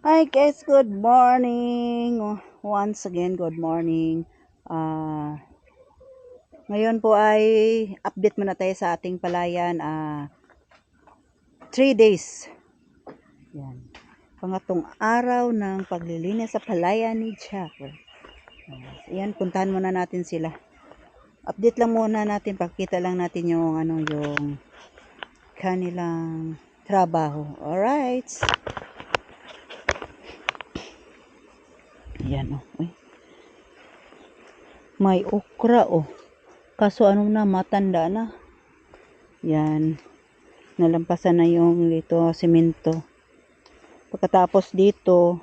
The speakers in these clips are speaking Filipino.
Hi guys, good morning. Once again, good morning. Ah, ngayon po ay update muna tayo sa ating palayan. Ah, three days. Yan. Pangatong araw ng paglilinis sa palayan ni Jack. Yan, puntahan muna natin sila. Update lang muna natin, pakita lang natin yung ano yung kanilang trabaho. Alright. Yan oh. Uy. May okra oh. Kaso ano na matanda na. Yan. Nalampasan na yung dito simento. Pagkatapos dito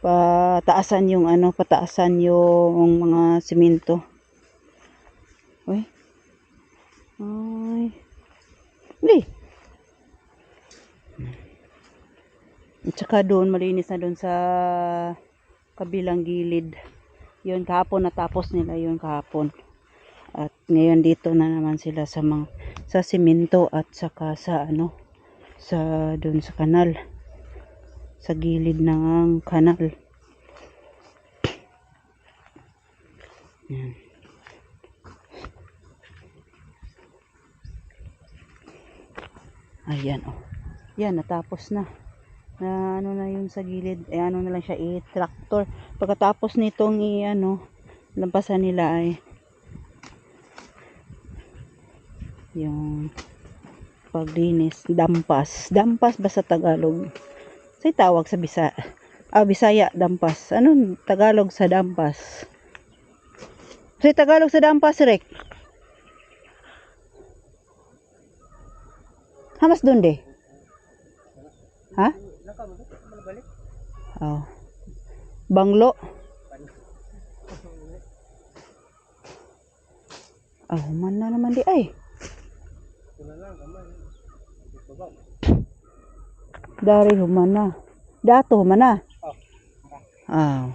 pataasan yung ano, pataasan yung mga simento. Uy. Ay. Hindi. At saka doon, malinis na doon sa kabilang gilid. Yun, kahapon natapos nila yun kahapon. At ngayon dito na naman sila sa mga, sa simento at saka sa ano, sa doon sa kanal. Sa gilid ng kanal. Yan. Ayan, oh. Yan, natapos na na ano na yun sa gilid eh ano na lang siya i-tractor. Pagkatapos nitong i ano lampasan nila ay yung paglinis dampas. Dampas ba sa Tagalog? Say tawag sa Bisa ah Bisaya dampas. Ano Tagalog sa dampas? Say Tagalog sa dampas rek hamas doon de ha Oh. Banglo. Oh, man na naman di ay. Dari humana. Dato humana. Ah.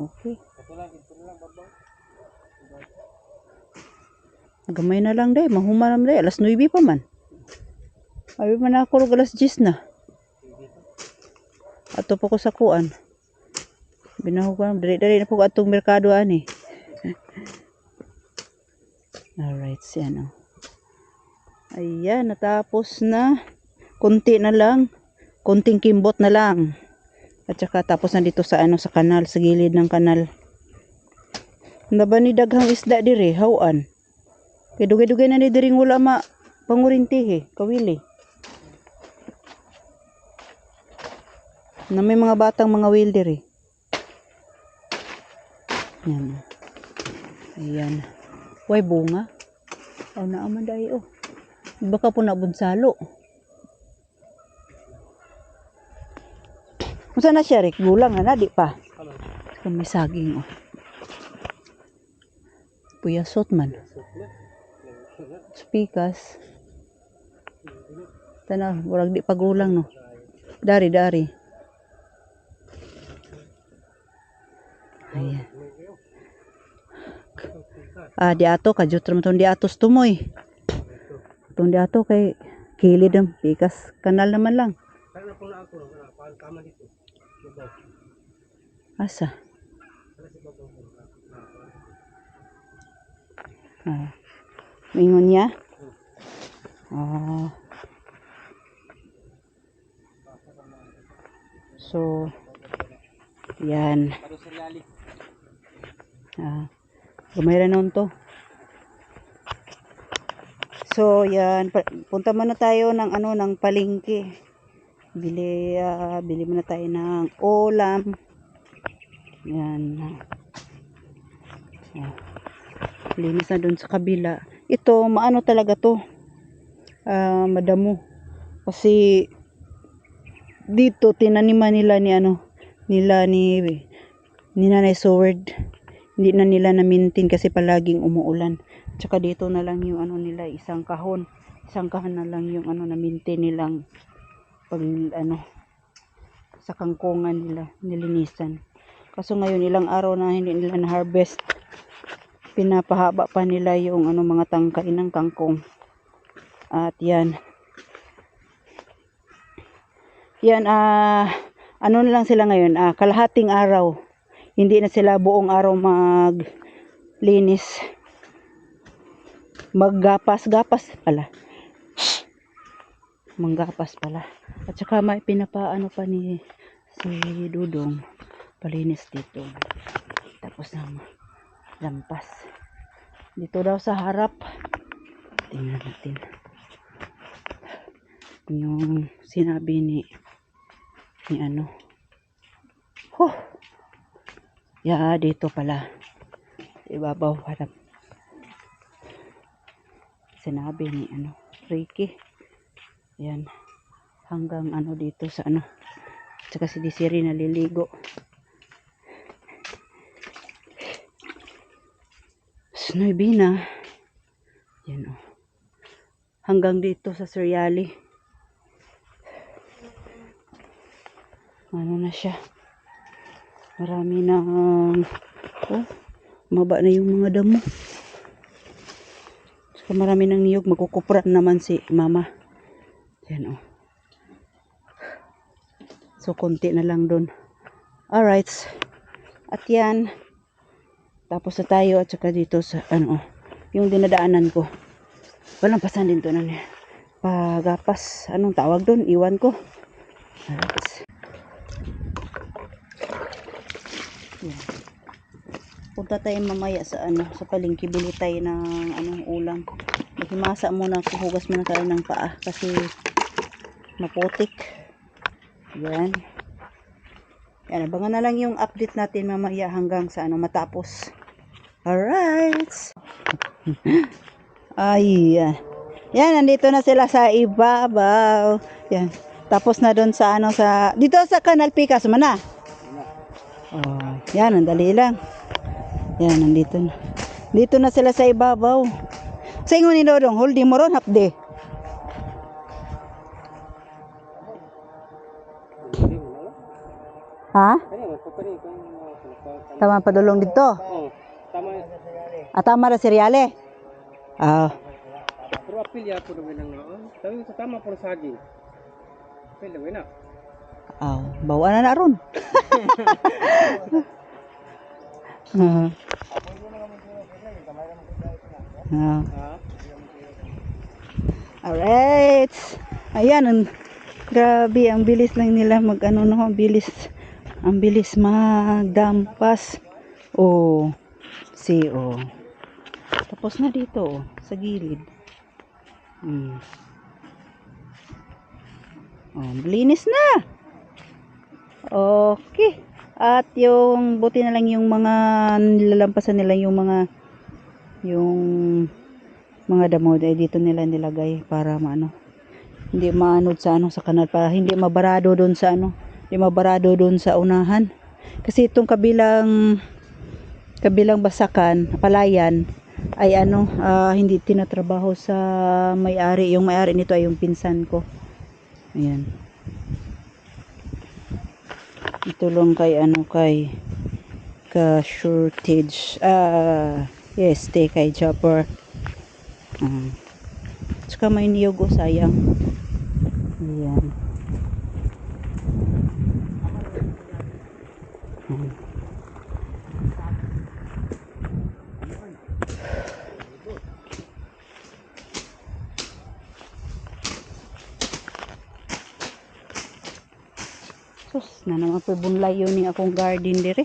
Okay. Gamay na lang day, mahuma naman day, alas 9 pa man. Ay man ako alas 10 na. Ato po ko sa kuan. Binahugan, dali-dali na po atong merkado ani. Alright, siya no. Ayan, natapos na. Kunti na lang. Kunting kimbot na lang. At saka tapos na dito sa ano sa kanal, sa gilid ng kanal. Na ba ni daghang isda dire, hawan. Kay dugay-dugay na ni diring wala ma pangurintihi, kawili. Na may mga batang mga wilder eh. Yan. Ayan. Way bunga. Oh, naaman dahil oh. Baka po nabunsalo. Kung na siya, Rick? Gulang na, di pa. Kung may saging, oh. Puyasot man. Spikas. Tanaw, warag di pa gulang, no. Dari, dari. Ayan. Ah, di ato kajut ram tong di atos tumoy. Tong di ato kay kilid ang pikas kanal naman lang. Asa? Ah. Mingon niya? Ah. So, yan. Ah, gamay ra noon to. So, yan. Punta muna tayo ng ano, ng palengke. Bili, ah, bili muna tayo ng ulam. Yan. Ah. Linis na dun sa kabila. Ito, maano talaga to. Ah, madamo. Kasi, dito, tinaniman nila ni ano, nila ni ni Nanay Seward hindi na nila na-maintain kasi palaging umuulan. Tsaka dito na lang yung ano nila isang kahon. Isang kahon na lang yung ano na-maintain nilang pag ano sa kangkungan nila nilinisan. Kaso ngayon ilang araw na hindi nila na-harvest. Pinapahaba pa nila yung ano mga tangkay ng kangkong. At yan. Yan, ah, ano na lang sila ngayon, ah, kalahating araw. Hindi na sila buong araw maglinis. Maggapas-gapas pala. Manggapas pala. At saka may pinapaano pa ni si Dudong palinis dito. Tapos na lampas. Dito daw sa harap. Tingnan natin. Yung sinabi ni ni ano. Huh. Ya, dito pala. Ibabaw harap. Sinabi ni ano, Ricky. Yan. Hanggang ano dito sa ano. Tsaka si Desiree naliligo. Snowy na. Yan o. Hanggang dito sa Suryali. Ano na siya. Marami na oh, maba na yung mga damo. Saka marami ng niyog. Magkukupran naman si mama. Yan o. So, konti na lang dun. Alright. At yan. Tapos na tayo at saka dito sa ano, yung dinadaanan ko. Walang pasan din to na pagapas. Anong tawag doon? Iwan ko. Alright. Yan. Punta tayo mamaya sa ano, sa palengke bili tayo ng anong ulam. Himasa muna ako, hugas muna tayo ng paa kasi maputik. Yan. Yan, abangan na lang yung update natin mamaya hanggang sa ano matapos. Alright. Ay, yan. Yan, nandito na sila sa ibabaw. Yan. Tapos na doon sa ano sa dito sa Canal Picas man na. Oh, yan, ang dali lang. Yan, nandito na. Dito na sila sa ibabaw. Sa ingon ni Dodong, holding mo ron day. Ha? Tama padulong dito. Oh, tama. At tama ra seriale. Ah, Pero apil ya po naman ang noon. Sabi sa tama po sa saging. Apil na na. aw, bawa na na ron. Ah. Ah. Ha? Alright. Ayan, grabe, ang bilis lang nila mag ano no, ang bilis. Ang bilis magdampas. Oh, see, oh. Tapos na dito, oh, sa gilid. Hmm. Oh, linis na. Okay. At yung buti na lang yung mga nilalampasan nila yung mga yung mga damo ay dito nila nilagay para maano hindi maanod sa ano sa kanal para hindi mabarado doon sa ano hindi mabarado doon sa unahan. Kasi itong kabilang kabilang basakan palayan ay ano ah, hindi tinatrabaho sa may-ari. Yung may-ari nito ay yung pinsan ko. Ayan itulong kay ano kay ka shortage ah yes stay kay chopper Ah. Tsaka may niyog oh, sayang. Ayan. Sus, na naman po bunlay yun ni akong garden dire.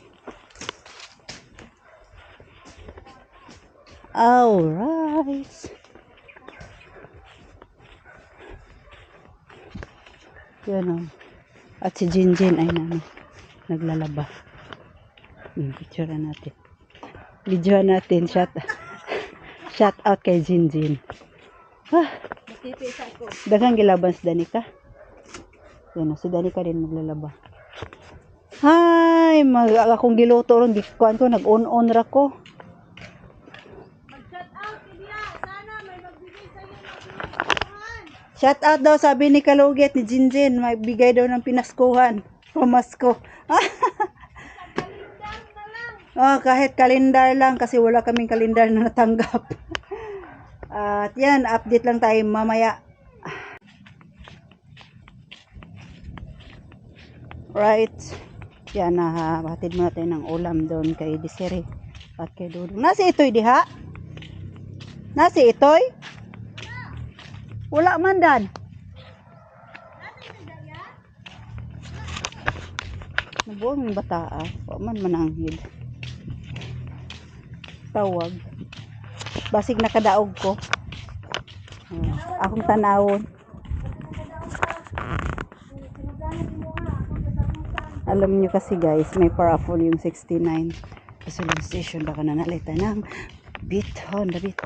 Alright. Yan o. At si Jinjin ay na, naglalaba. Hmm, picture natin. Video natin. Shout, shout out kay Jinjin. Ah, daghang gilaban si Danica. Yan o, si Danica din maglalaba. Hi, mag akong giluto ron gikuan ko nag-on-on ra ko. Shout out daw sabi ni Kalugit ni Jinjin, may bigay daw ng pinaskuhan. Pamasko. oh, kahit kalendar lang kasi wala kaming kalendar na natanggap. At yan, update lang tayo mamaya. Right. Yan na ha. Batid mo natin ng ulam doon kay Desiree at kay Dudong. Nasi itoy diha? Nasi itoy? Wala man dan. Nabuang yung bata ah. Wa man mananghid. Tawag. Basig nakadaog ko. Ah, akong tanawon. Alam niyo kasi guys, may paraffol yung 69. Gasoline station baka nanalita ng Beat Honda Beat.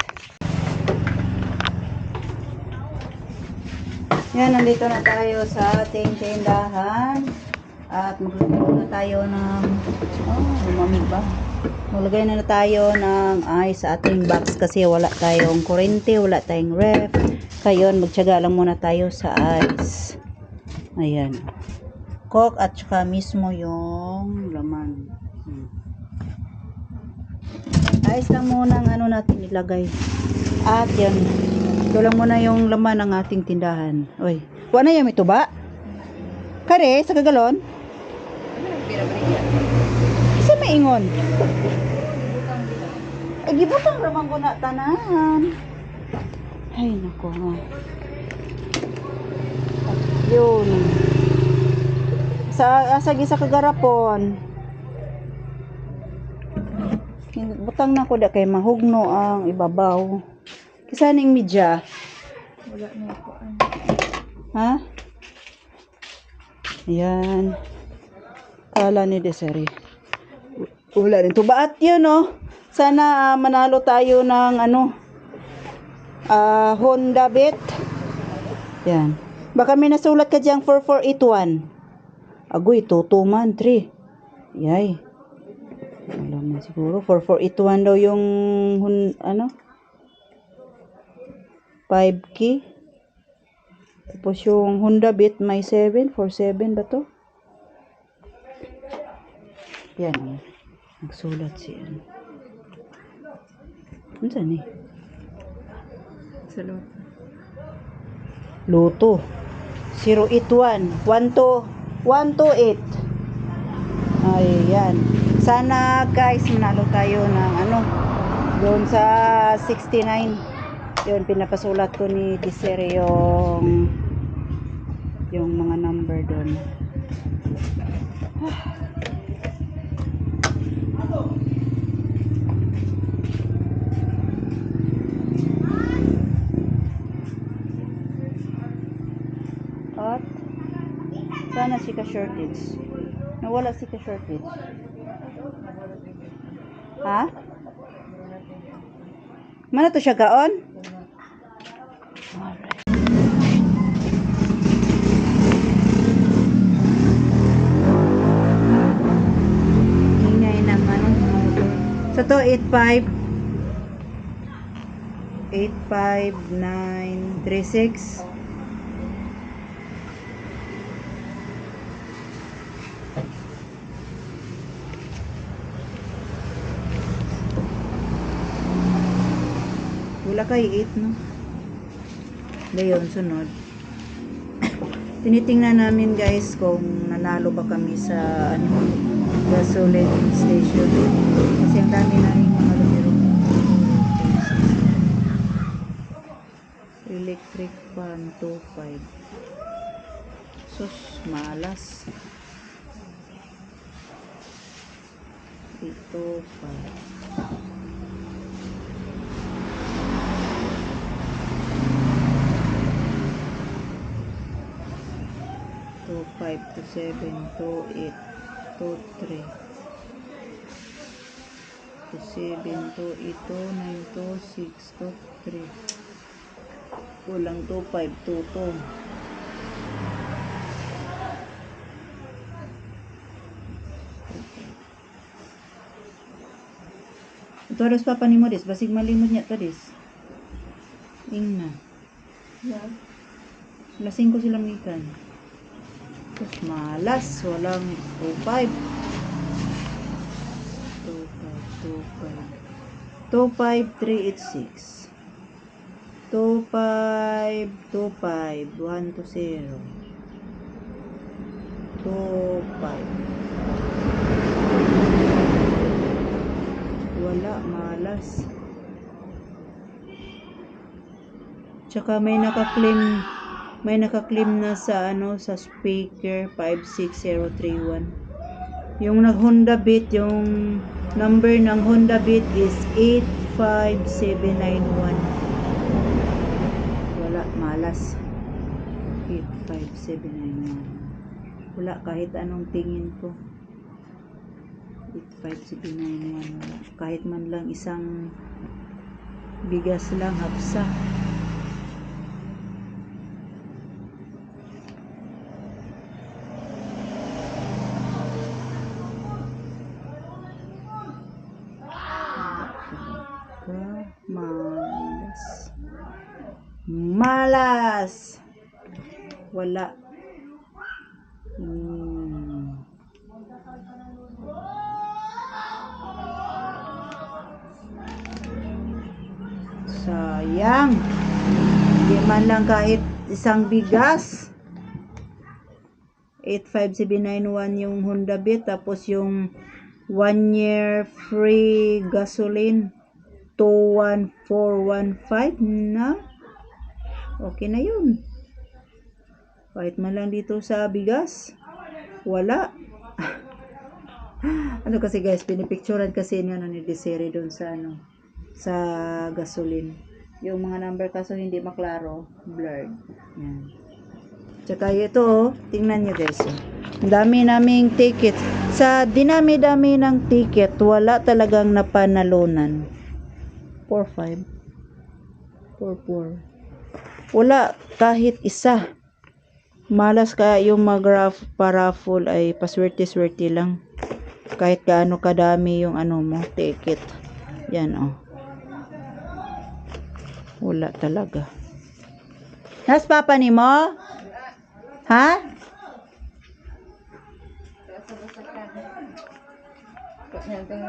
Yan, nandito na tayo sa ating tindahan. At magluluto na tayo ng... Oh, lumamig ba? Maglagay na, na tayo ng ice sa ating box kasi wala tayong kurente, wala tayong ref. Kayon, magtyaga lang muna tayo sa ice. Ayan. Coke at saka mismo yung laman. Hmm. Ice lang muna ang ano natin ilagay. At yan. Ito lang muna yung laman ng ating tindahan. Uy. Wala na yung ito ba? Kare, sa kagalon? Isa may ingon. Ay, gibutang ramang ko na tanan. Ay, nako. At yun. Sa asa gisa kagarapon. Butang na ko da kay mahugno ang ibabaw. Kisa ning media. Wala na po. Ha? Ayan. Kala ni Desiree. Wala rin. Tubaat yun, oh. Sana ah, manalo tayo ng ano, ah, Honda Beat. Yan. Baka may nasulat ka diyang 4481. Agoy, 2 man, 3. Yay. Alam na siguro. 4481 daw yung, hun- ano, 5 key. Tapos yung Honda Beat may 7, 47 ba to? Yan. oh. Nagsulat si ano. Saan eh? Sa loob. Luto. 081. 12. 128. Ayan. Sana guys manalo tayo ng ano doon sa 69. Yun pinapasulat ko ni Desiree yung yung mga number doon. At ka-shortage. Nawala si ka-shortage. Ha? Mana to siya gaon? Alright. Ingay naman. So to 85 8, 5, 9, 3, 6 Lakay 8, no? Ngayon, sunod. Tinitingnan namin guys kung nanalo ba kami sa ano, gasoline station. Kasi ang dami namin mga lumiro. Electric pan 2.5. Sus, malas. 8.5. pa. two five two seven two eight two three. Two seven two eight two nine two six two three kulang two five two two. Ito aros papa ni mo dis basig malimod niya to dis ingna Yeah. lasing ko silang ikan malas, walang 2.5. 2.5, 2.5. 2.5, 386. 2.5, 2.5, 1 to 0. two, five. Wala, malas. Tsaka may naka-claim may naka-claim na sa ano sa speaker 56031. Yung nag Honda Beat, yung number ng Honda Beat is 85791. Wala, malas. 85791. Wala kahit anong tingin ko. 85791 wala. Kahit man lang isang bigas lang hapsa. Ka- Malas. Malas. Wala. Hmm. Sayang. Hindi man lang kahit isang bigas. 85791 yung Honda Beat tapos yung 1 year free gasoline 21415 na okay na yun kahit man lang dito sa bigas wala ano kasi guys pinipicturan kasi niya ano, ni Desiree doon sa ano sa gasoline yung mga number kaso hindi maklaro blurred yan Tsaka ito, tingnan nyo guys. Ang dami naming ticket. Sa dinami-dami ng ticket, wala talagang napanalunan. 4-5. 4-4. Wala kahit isa. Malas ka yung mag-raff paraffle ay paswerte-swerte lang. Kahit gaano kadami yung ano mo, ticket. Yan oh. Wala talaga. Nas papa ni mo? Ha? Nandun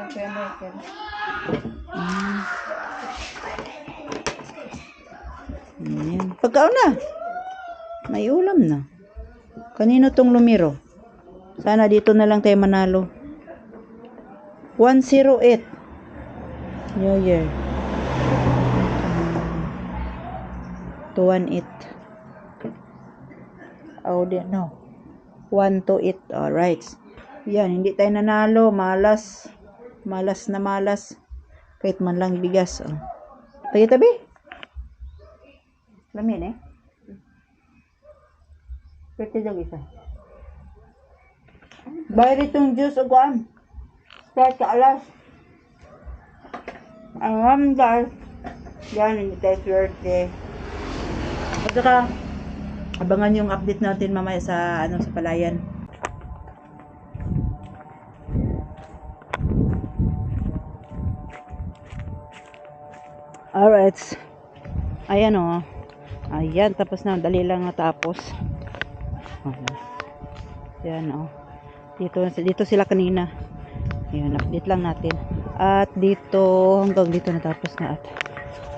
Ayan. Pagkaon na. May ulam na. Kanino tong lumiro? Sana dito na lang tayo manalo. 108. New Year. Mm. 218. Oh, di, no. 128. Alright. Yan, hindi tayo nanalo. Malas. Malas na malas. Kahit man lang bigas. Oh. Tayo tabi. Lamin eh. Pwede daw isa. Bayad itong juice o kuan. Sprite ka alas. Ang guys. Yan, hindi tayo swerte. At saka, abangan yung update natin mamaya sa ano sa palayan. Alright. Ayan o. Ayan, tapos na. Dali lang natapos. Ayan o. Dito, dito sila kanina. Ayan, update lang natin. At dito, hanggang dito natapos na. At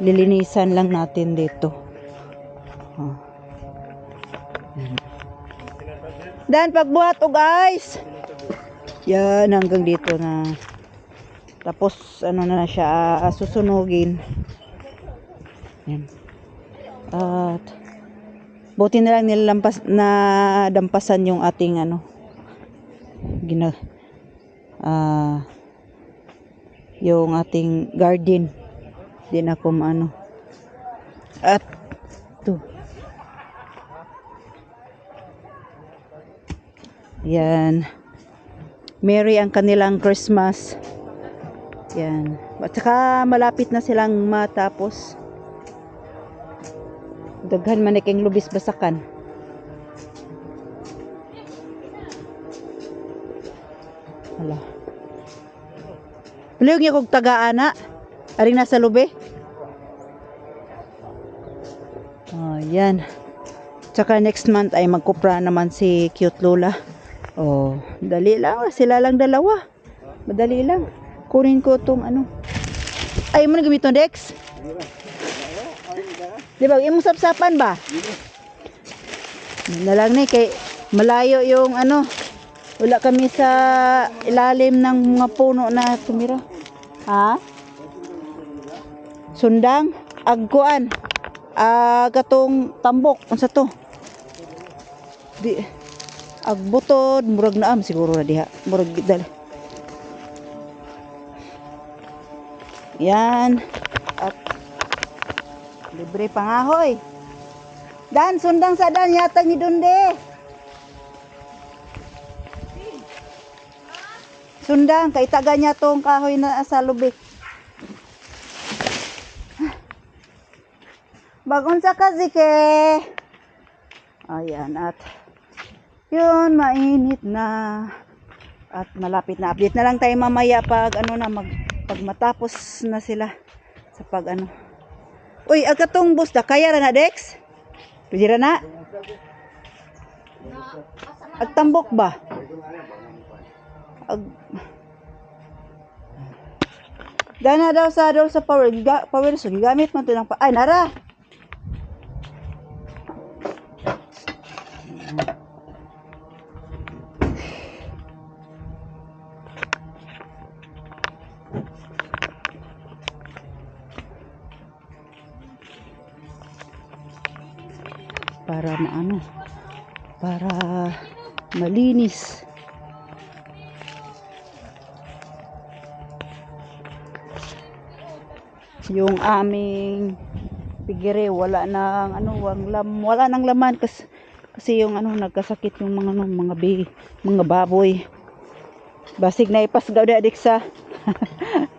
lilinisan lang natin dito. Oh. Ayan. Dan, pagbuhat o guys! Yan, hanggang dito na. Tapos, ano na siya, ah, susunugin. Yan. At buti na lang nilalampas na dampasan yung ating ano gina ah yung ating garden. Din ako ano at to. Yan. Merry ang kanilang Christmas. Yan. At saka malapit na silang matapos daghan man iking lubis basakan Hala. Palihog niya kog taga-ana. Aring nasa lubi. Oh, yan. Tsaka next month ay magkupra naman si cute Lola. Oh, dali lang. Sila lang dalawa. Madali lang. Kunin ko tong ano. Ay, mo na gamiton Dex? Di ba? Imong sapsapan ba? Na lang ni kay malayo yung ano Wala kami sa ilalim ng mga puno na tumira. Ha? Sundang? Agkuan? Ah, katong tambok. Unsa to? Di agbutod murag na am siguro na diha. Murag dal. Yan. Libre pangahoy. Dan, sundang sa dan yata ni Dunde. Sundang, kay taga niya tong kahoy na sa lubik. Bagon sa kazike. Ayan, at yun, mainit na. At malapit na. Update na lang tayo mamaya pag ano na, mag, pag matapos na sila sa pag ano. Uy, agatong bus da, kaya ra na, Dex? Pwede ra na? Agtambok ba? Ag... Dana daw sa daw sa power giga, power so gigamit man to ng pa ay nara. Para maano? Para malinis. yung aming pigire wala nang ano wang lam, wala nang laman kasi kasi yung ano nagkasakit yung mga ano, mga bi, mga baboy basig na ipasgaw da adik sa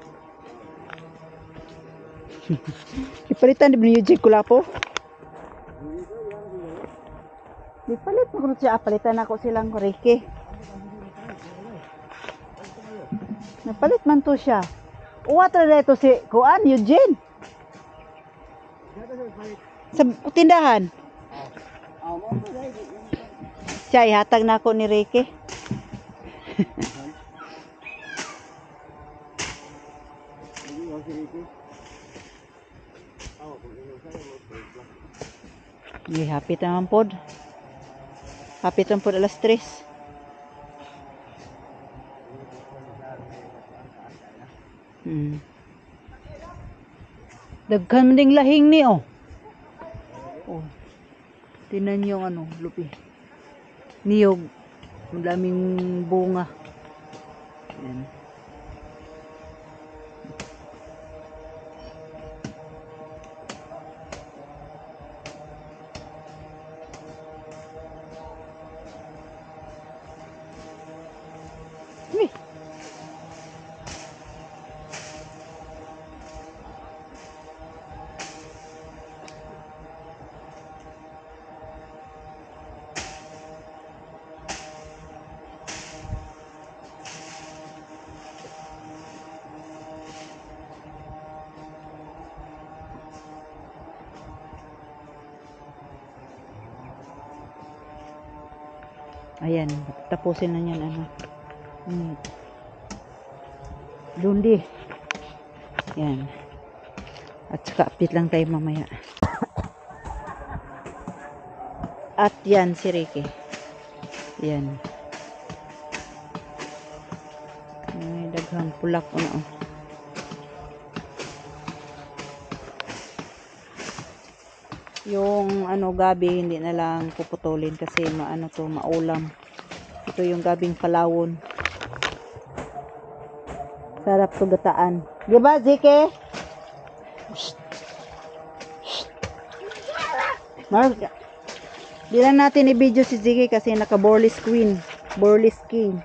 ipalitan din yung jig kulapo Ipalit kung siya palitan ako silang Ricky Napalit man to siya Uwat na ito si Kuan, Eugene. Sa tindahan. Siya, ihatag na ako ni Ricky. Hindi, hapit naman pod. Hapit naman pod alas 3. Hmm. Daghan ding lahing ni oh. Oh. Tinan yung ano, lupi. Niyog. Ang daming bunga. Yan. Tapusin na yan ano. Hmm. Dundi. Yan. At saka update lang tayo mamaya. At yan si Ricky. Yan. May daghang pulak ano. Yung ano gabi hindi na lang puputulin kasi maano to maulam. Ito yung gabing palawon. Sarap to gataan. Di ba, Zike? Mark, di natin i-video si Zike kasi naka-borlis queen. Borlis king.